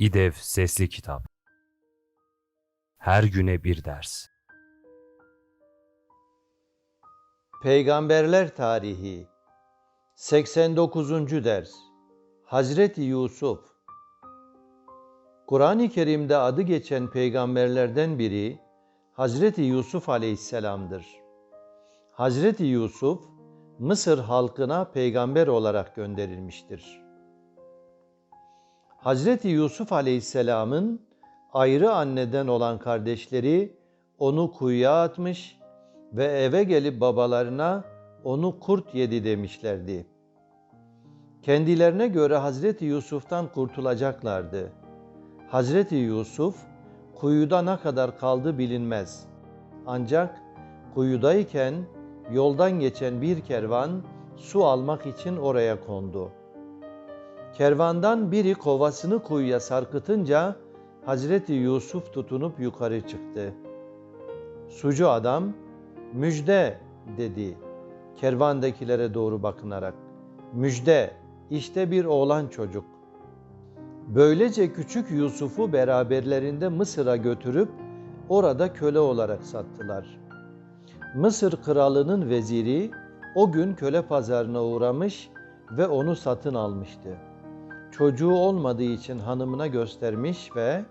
İDEV Sesli Kitap Her güne bir ders Peygamberler Tarihi 89. Ders Hazreti Yusuf Kur'an-ı Kerim'de adı geçen peygamberlerden biri Hazreti Yusuf Aleyhisselam'dır. Hazreti Yusuf, Mısır halkına peygamber olarak gönderilmiştir. Hazreti Yusuf Aleyhisselam'ın ayrı anneden olan kardeşleri onu kuyuya atmış ve eve gelip babalarına onu kurt yedi demişlerdi. Kendilerine göre Hazreti Yusuf'tan kurtulacaklardı. Hazreti Yusuf kuyuda ne kadar kaldı bilinmez. Ancak kuyudayken yoldan geçen bir kervan su almak için oraya kondu. Kervandan biri kovasını kuyuya sarkıtınca Hazreti Yusuf tutunup yukarı çıktı. Sucu adam müjde dedi kervandakilere doğru bakınarak. Müjde işte bir oğlan çocuk. Böylece küçük Yusuf'u beraberlerinde Mısır'a götürüp orada köle olarak sattılar. Mısır kralının veziri o gün köle pazarına uğramış ve onu satın almıştı. Çocuğu olmadığı için hanımına göstermiş ve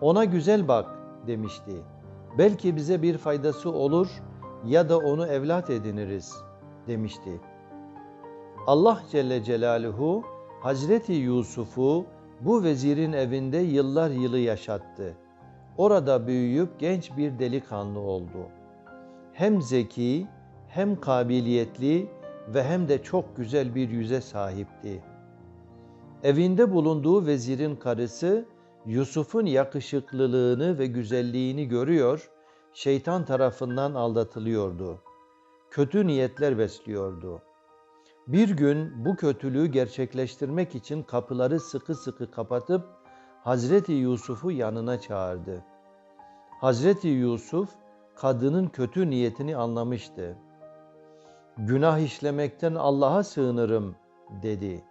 ona güzel bak demişti. Belki bize bir faydası olur ya da onu evlat ediniriz demişti. Allah Celle Celaluhu Hazreti Yusuf'u bu vezirin evinde yıllar yılı yaşattı. Orada büyüyüp genç bir delikanlı oldu. Hem zeki, hem kabiliyetli ve hem de çok güzel bir yüze sahipti. Evinde bulunduğu vezirin karısı Yusuf'un yakışıklılığını ve güzelliğini görüyor, şeytan tarafından aldatılıyordu. Kötü niyetler besliyordu. Bir gün bu kötülüğü gerçekleştirmek için kapıları sıkı sıkı kapatıp Hazreti Yusuf'u yanına çağırdı. Hazreti Yusuf kadının kötü niyetini anlamıştı. Günah işlemekten Allah'a sığınırım dedi.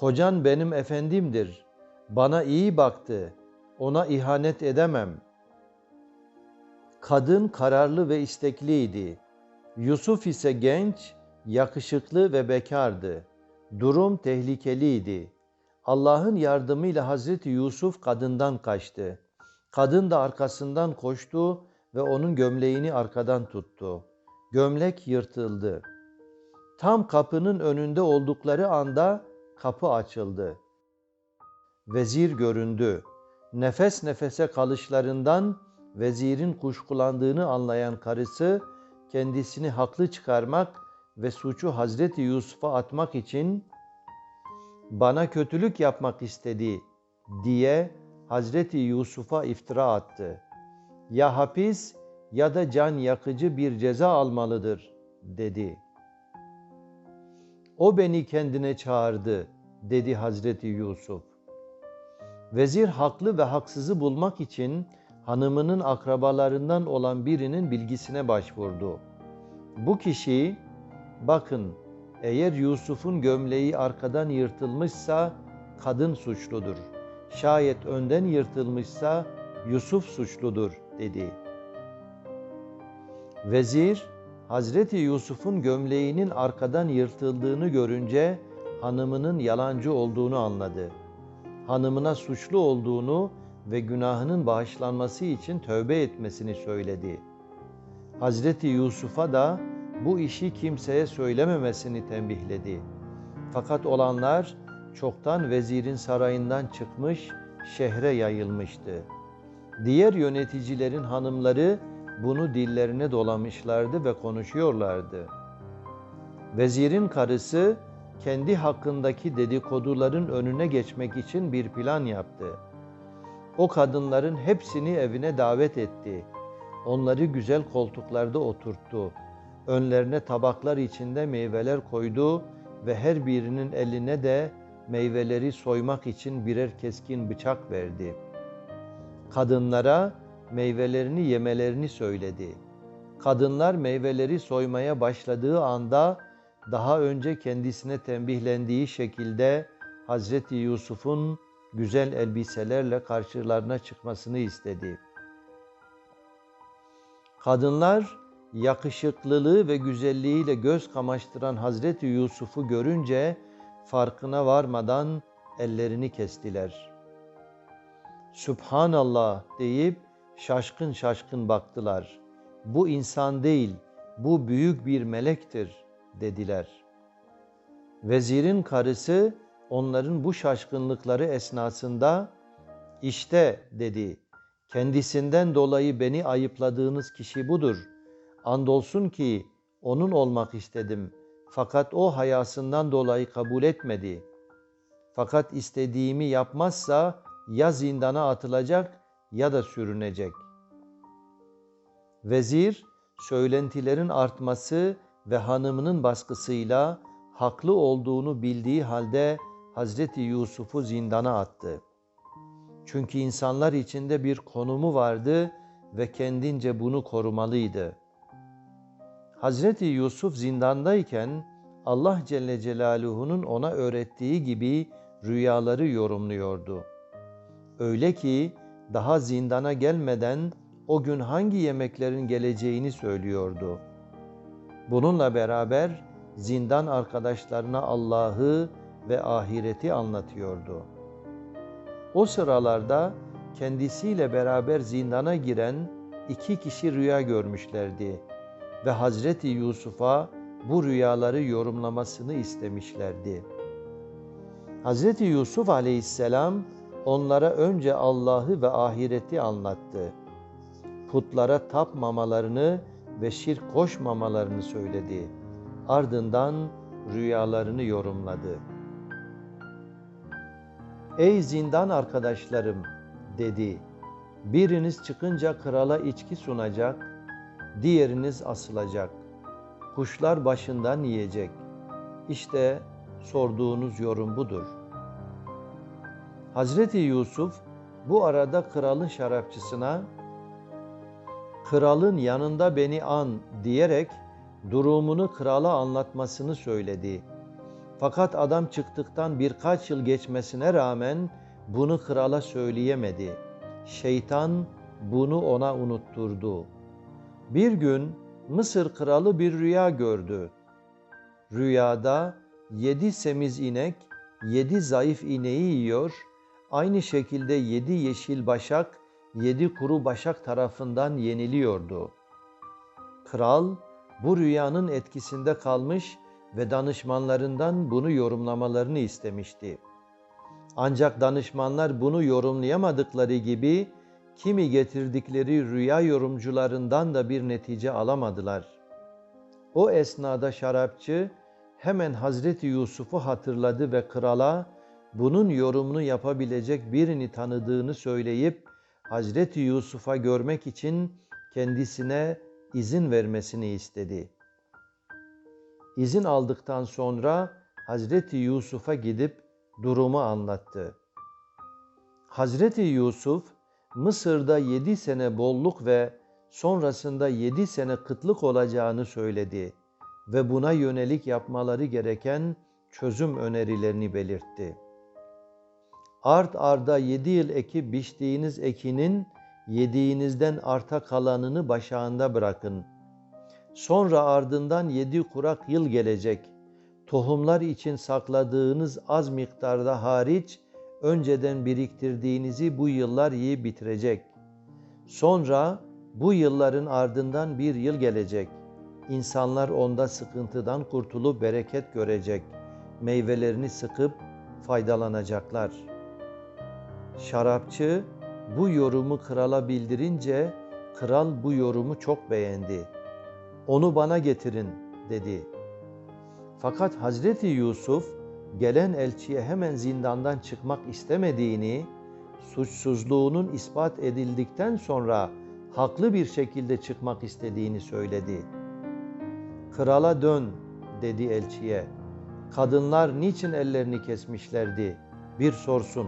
Kocan benim efendimdir. Bana iyi baktı. Ona ihanet edemem. Kadın kararlı ve istekliydi. Yusuf ise genç, yakışıklı ve bekardı. Durum tehlikeliydi. Allah'ın yardımıyla Hazreti Yusuf kadından kaçtı. Kadın da arkasından koştu ve onun gömleğini arkadan tuttu. Gömlek yırtıldı. Tam kapının önünde oldukları anda kapı açıldı. Vezir göründü. Nefes nefese kalışlarından vezirin kuşkulandığını anlayan karısı kendisini haklı çıkarmak ve suçu Hazreti Yusuf'a atmak için bana kötülük yapmak istedi diye Hazreti Yusuf'a iftira attı. Ya hapis ya da can yakıcı bir ceza almalıdır dedi. O beni kendine çağırdı dedi Hazreti Yusuf. Vezir haklı ve haksızı bulmak için hanımının akrabalarından olan birinin bilgisine başvurdu. Bu kişi bakın eğer Yusuf'un gömleği arkadan yırtılmışsa kadın suçludur. Şayet önden yırtılmışsa Yusuf suçludur dedi. Vezir Hazreti Yusuf'un gömleğinin arkadan yırtıldığını görünce hanımının yalancı olduğunu anladı. Hanımına suçlu olduğunu ve günahının bağışlanması için tövbe etmesini söyledi. Hazreti Yusuf'a da bu işi kimseye söylememesini tembihledi. Fakat olanlar çoktan vezirin sarayından çıkmış, şehre yayılmıştı. Diğer yöneticilerin hanımları bunu dillerine dolamışlardı ve konuşuyorlardı. Vezirin karısı kendi hakkındaki dedikoduların önüne geçmek için bir plan yaptı. O kadınların hepsini evine davet etti. Onları güzel koltuklarda oturttu. Önlerine tabaklar içinde meyveler koydu ve her birinin eline de meyveleri soymak için birer keskin bıçak verdi. Kadınlara meyvelerini yemelerini söyledi. Kadınlar meyveleri soymaya başladığı anda daha önce kendisine tembihlendiği şekilde Hazreti Yusuf'un güzel elbiselerle karşılarına çıkmasını istedi. Kadınlar yakışıklılığı ve güzelliğiyle göz kamaştıran Hazreti Yusuf'u görünce farkına varmadan ellerini kestiler. Subhanallah deyip şaşkın şaşkın baktılar. Bu insan değil, bu büyük bir melektir dediler. Vezirin karısı onların bu şaşkınlıkları esnasında işte dedi. Kendisinden dolayı beni ayıpladığınız kişi budur. Andolsun ki onun olmak istedim. Fakat o hayasından dolayı kabul etmedi. Fakat istediğimi yapmazsa ya zindana atılacak ya da sürünecek. Vezir, söylentilerin artması ve hanımının baskısıyla haklı olduğunu bildiği halde Hazreti Yusuf'u zindana attı. Çünkü insanlar içinde bir konumu vardı ve kendince bunu korumalıydı. Hazreti Yusuf zindandayken Allah Celle Celaluhu'nun ona öğrettiği gibi rüyaları yorumluyordu. Öyle ki daha zindana gelmeden o gün hangi yemeklerin geleceğini söylüyordu. Bununla beraber zindan arkadaşlarına Allah'ı ve ahireti anlatıyordu. O sıralarda kendisiyle beraber zindana giren iki kişi rüya görmüşlerdi ve Hazreti Yusuf'a bu rüyaları yorumlamasını istemişlerdi. Hazreti Yusuf aleyhisselam onlara önce Allah'ı ve ahireti anlattı. Putlara tapmamalarını ve şirk koşmamalarını söyledi. Ardından rüyalarını yorumladı. Ey zindan arkadaşlarım dedi. Biriniz çıkınca krala içki sunacak, diğeriniz asılacak. Kuşlar başından yiyecek. İşte sorduğunuz yorum budur. Hazreti Yusuf bu arada kralın şarapçısına kralın yanında beni an diyerek durumunu krala anlatmasını söyledi. Fakat adam çıktıktan birkaç yıl geçmesine rağmen bunu krala söyleyemedi. Şeytan bunu ona unutturdu. Bir gün Mısır kralı bir rüya gördü. Rüyada yedi semiz inek, yedi zayıf ineği yiyor, aynı şekilde yedi yeşil başak, yedi kuru başak tarafından yeniliyordu. Kral bu rüyanın etkisinde kalmış ve danışmanlarından bunu yorumlamalarını istemişti. Ancak danışmanlar bunu yorumlayamadıkları gibi kimi getirdikleri rüya yorumcularından da bir netice alamadılar. O esnada şarapçı hemen Hazreti Yusuf'u hatırladı ve krala bunun yorumunu yapabilecek birini tanıdığını söyleyip Hazreti Yusuf'a görmek için kendisine izin vermesini istedi. İzin aldıktan sonra Hazreti Yusuf'a gidip durumu anlattı. Hazreti Yusuf Mısır'da yedi sene bolluk ve sonrasında yedi sene kıtlık olacağını söyledi ve buna yönelik yapmaları gereken çözüm önerilerini belirtti. Art arda yedi yıl ekip biçtiğiniz ekinin yediğinizden arta kalanını başağında bırakın. Sonra ardından yedi kurak yıl gelecek. Tohumlar için sakladığınız az miktarda hariç önceden biriktirdiğinizi bu yıllar yiyip bitirecek. Sonra bu yılların ardından bir yıl gelecek. İnsanlar onda sıkıntıdan kurtulup bereket görecek. Meyvelerini sıkıp faydalanacaklar. Şarapçı bu yorumu krala bildirince kral bu yorumu çok beğendi. Onu bana getirin dedi. Fakat Hazreti Yusuf gelen elçiye hemen zindandan çıkmak istemediğini, suçsuzluğunun ispat edildikten sonra haklı bir şekilde çıkmak istediğini söyledi. Krala dön dedi elçiye. Kadınlar niçin ellerini kesmişlerdi? Bir sorsun.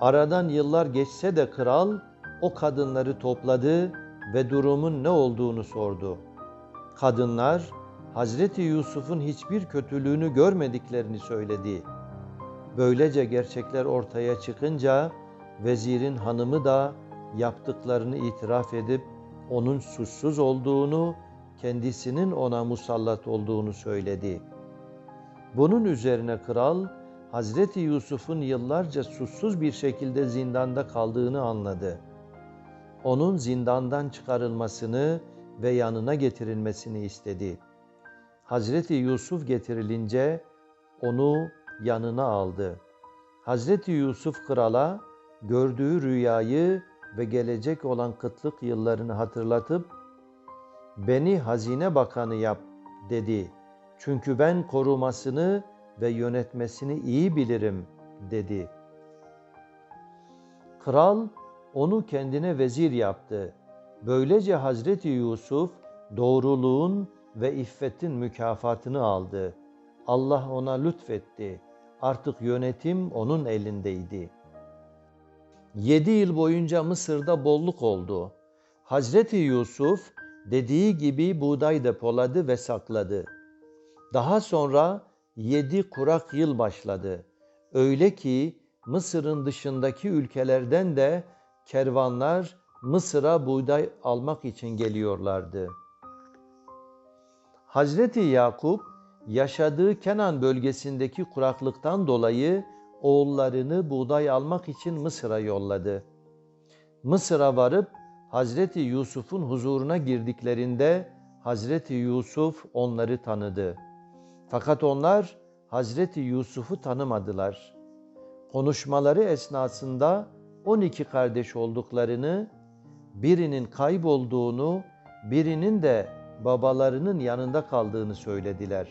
Aradan yıllar geçse de kral o kadınları topladı ve durumun ne olduğunu sordu. Kadınlar Hazreti Yusuf'un hiçbir kötülüğünü görmediklerini söyledi. Böylece gerçekler ortaya çıkınca vezirin hanımı da yaptıklarını itiraf edip onun suçsuz olduğunu, kendisinin ona musallat olduğunu söyledi. Bunun üzerine kral Hazreti Yusuf'un yıllarca suçsuz bir şekilde zindanda kaldığını anladı. Onun zindandan çıkarılmasını ve yanına getirilmesini istedi. Hazreti Yusuf getirilince onu yanına aldı. Hazreti Yusuf krala gördüğü rüyayı ve gelecek olan kıtlık yıllarını hatırlatıp beni hazine bakanı yap dedi. Çünkü ben korumasını ve yönetmesini iyi bilirim dedi. Kral onu kendine vezir yaptı. Böylece Hazreti Yusuf doğruluğun ve iffetin mükafatını aldı. Allah ona lütfetti. Artık yönetim onun elindeydi. Yedi yıl boyunca Mısır'da bolluk oldu. Hazreti Yusuf dediği gibi buğday depoladı ve sakladı. Daha sonra yedi kurak yıl başladı. Öyle ki Mısır'ın dışındaki ülkelerden de kervanlar Mısır'a buğday almak için geliyorlardı. Hazreti Yakup yaşadığı Kenan bölgesindeki kuraklıktan dolayı oğullarını buğday almak için Mısır'a yolladı. Mısır'a varıp Hazreti Yusuf'un huzuruna girdiklerinde Hazreti Yusuf onları tanıdı. Fakat onlar Hazreti Yusuf'u tanımadılar. Konuşmaları esnasında 12 kardeş olduklarını, birinin kaybolduğunu, birinin de babalarının yanında kaldığını söylediler.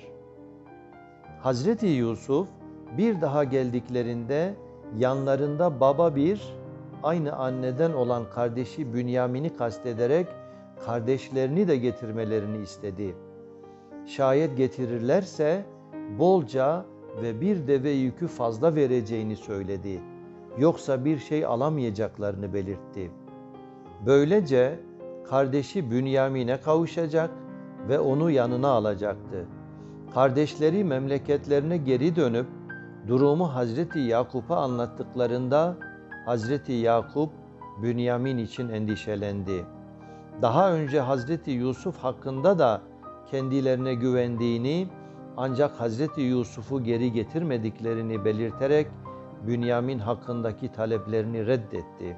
Hazreti Yusuf bir daha geldiklerinde yanlarında baba bir, aynı anneden olan kardeşi Bünyamin'i kastederek kardeşlerini de getirmelerini istedi. Şayet getirirlerse bolca ve bir deve yükü fazla vereceğini söyledi. Yoksa bir şey alamayacaklarını belirtti. Böylece kardeşi Bünyamin'e kavuşacak ve onu yanına alacaktı. Kardeşleri memleketlerine geri dönüp durumu Hazreti Yakup'a anlattıklarında Hazreti Yakup Bünyamin için endişelendi. Daha önce Hazreti Yusuf hakkında da kendilerine güvendiğini ancak Hazreti Yusuf'u geri getirmediklerini belirterek Bünyamin hakkındaki taleplerini reddetti.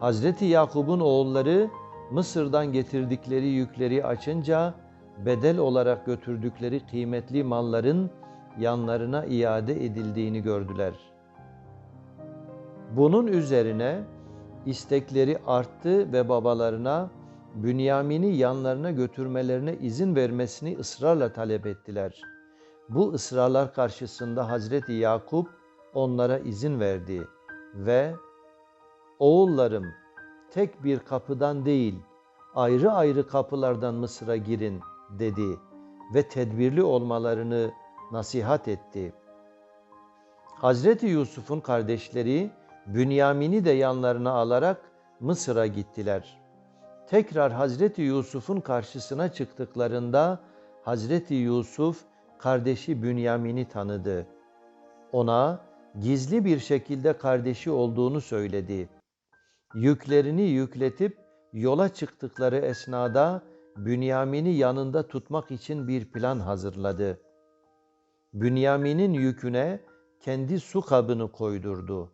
Hazreti Yakup'un oğulları Mısır'dan getirdikleri yükleri açınca bedel olarak götürdükleri kıymetli malların yanlarına iade edildiğini gördüler. Bunun üzerine istekleri arttı ve babalarına Bünyamin'i yanlarına götürmelerine izin vermesini ısrarla talep ettiler. Bu ısrarlar karşısında Hazreti Yakup onlara izin verdi ve oğullarım tek bir kapıdan değil ayrı ayrı kapılardan Mısır'a girin dedi ve tedbirli olmalarını nasihat etti. Hazreti Yusuf'un kardeşleri Bünyamin'i de yanlarına alarak Mısır'a gittiler. Tekrar Hazreti Yusuf'un karşısına çıktıklarında Hazreti Yusuf kardeşi Bünyamin'i tanıdı. Ona gizli bir şekilde kardeşi olduğunu söyledi. Yüklerini yükletip yola çıktıkları esnada Bünyamin'i yanında tutmak için bir plan hazırladı. Bünyamin'in yüküne kendi su kabını koydurdu.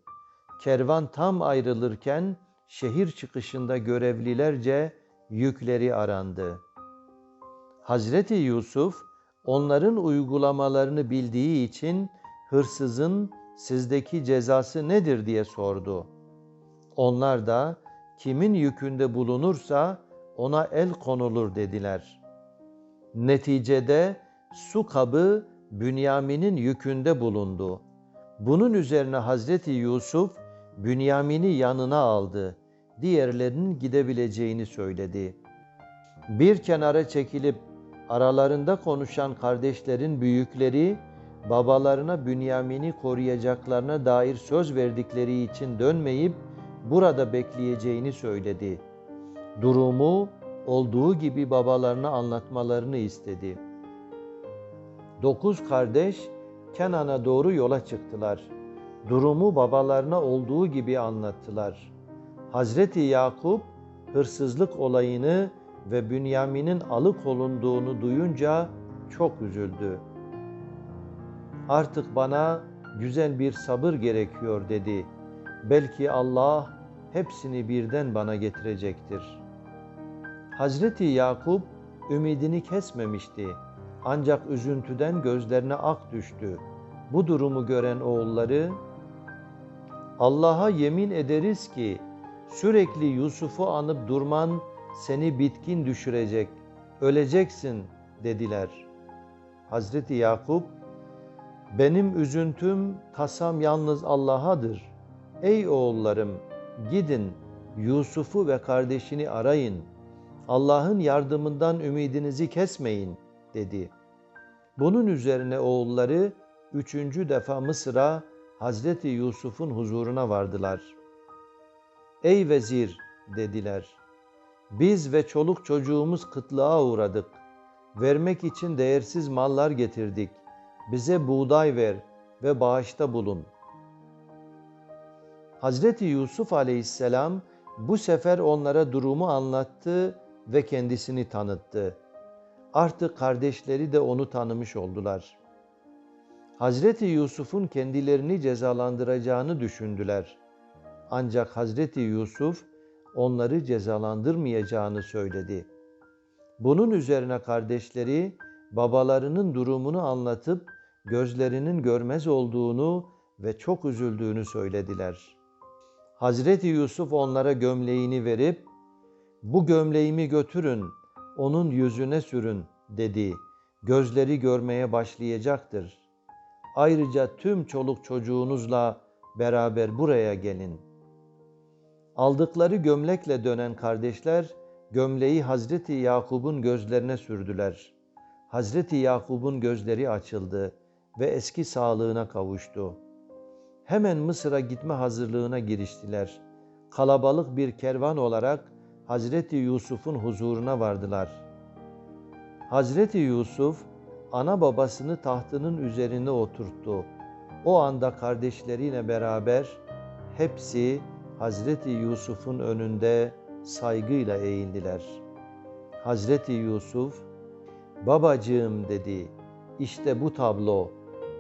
Kervan tam ayrılırken şehir çıkışında görevlilerce yükleri arandı. Hazreti Yusuf onların uygulamalarını bildiği için hırsızın sizdeki cezası nedir diye sordu. Onlar da kimin yükünde bulunursa ona el konulur dediler. Neticede su kabı Bünyamin'in yükünde bulundu. Bunun üzerine Hazreti Yusuf Bünyamin'i yanına aldı. Diğerlerinin gidebileceğini söyledi. Bir kenara çekilip aralarında konuşan kardeşlerin büyükleri babalarına Bünyamin'i koruyacaklarına dair söz verdikleri için dönmeyip burada bekleyeceğini söyledi. Durumu olduğu gibi babalarına anlatmalarını istedi. Dokuz kardeş Kenan'a doğru yola çıktılar. Durumu babalarına olduğu gibi anlattılar. Hazreti Yakup hırsızlık olayını ve Bünyamin'in alıkolunduğunu duyunca çok üzüldü. Artık bana güzel bir sabır gerekiyor dedi. Belki Allah hepsini birden bana getirecektir. Hazreti Yakup ümidini kesmemişti. Ancak üzüntüden gözlerine ak düştü. Bu durumu gören oğulları Allah'a yemin ederiz ki sürekli Yusuf'u anıp durman seni bitkin düşürecek, öleceksin dediler. Hazreti Yakup benim üzüntüm, tasam yalnız Allah'adır. Ey oğullarım, gidin Yusuf'u ve kardeşini arayın. Allah'ın yardımından ümidinizi kesmeyin, dedi. Bunun üzerine oğulları üçüncü defa Mısır'a Hazreti Yusuf'un huzuruna vardılar. Ey vezir, dediler. Biz ve çoluk çocuğumuz kıtlığa uğradık. Vermek için değersiz mallar getirdik. Bize buğday ver ve bağışta bulun. Hazreti Yusuf aleyhisselam bu sefer onlara durumu anlattı ve kendisini tanıttı. Artık kardeşleri de onu tanımış oldular. Hazreti Yusuf'un kendilerini cezalandıracağını düşündüler. Ancak Hazreti Yusuf onları cezalandırmayacağını söyledi. Bunun üzerine kardeşleri babalarının durumunu anlatıp gözlerinin görmez olduğunu ve çok üzüldüğünü söylediler. Hazreti Yusuf onlara gömleğini verip bu gömleğimi götürün, onun yüzüne sürün dedi. Gözleri görmeye başlayacaktır. Ayrıca tüm çoluk çocuğunuzla beraber buraya gelin. Aldıkları gömlekle dönen kardeşler gömleği Hazreti Yakub'un gözlerine sürdüler. Hazreti Yakub'un gözleri açıldı ve eski sağlığına kavuştu. Hemen Mısır'a gitme hazırlığına giriştiler. Kalabalık bir kervan olarak Hazreti Yusuf'un huzuruna vardılar. Hazreti Yusuf ana babasını tahtının üzerine oturttu. O anda kardeşleriyle beraber hepsi Hazreti Yusuf'un önünde saygıyla eğildiler. Hazreti Yusuf, babacığım dedi, işte bu tablo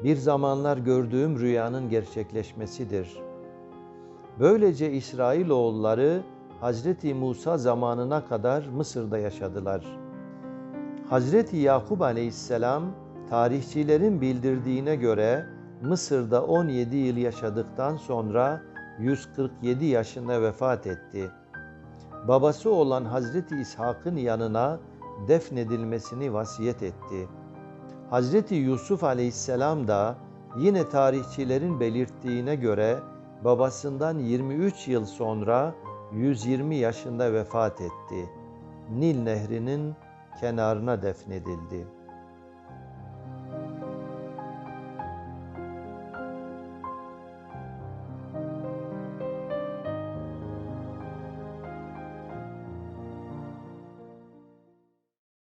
bir zamanlar gördüğüm rüyanın gerçekleşmesidir. Böylece İsrailoğulları Hazreti Musa zamanına kadar Mısır'da yaşadılar. Hazreti Yakup aleyhisselam tarihçilerin bildirdiğine göre Mısır'da 17 yıl yaşadıktan sonra 147 yaşında vefat etti. Babası olan Hazreti İshak'ın yanına defnedilmesini vasiyet etti. Hazreti Yusuf aleyhisselam da yine tarihçilerin belirttiğine göre babasından 23 yıl sonra 120 yaşında vefat etti. Nil Nehri'nin kenarına defnedildi.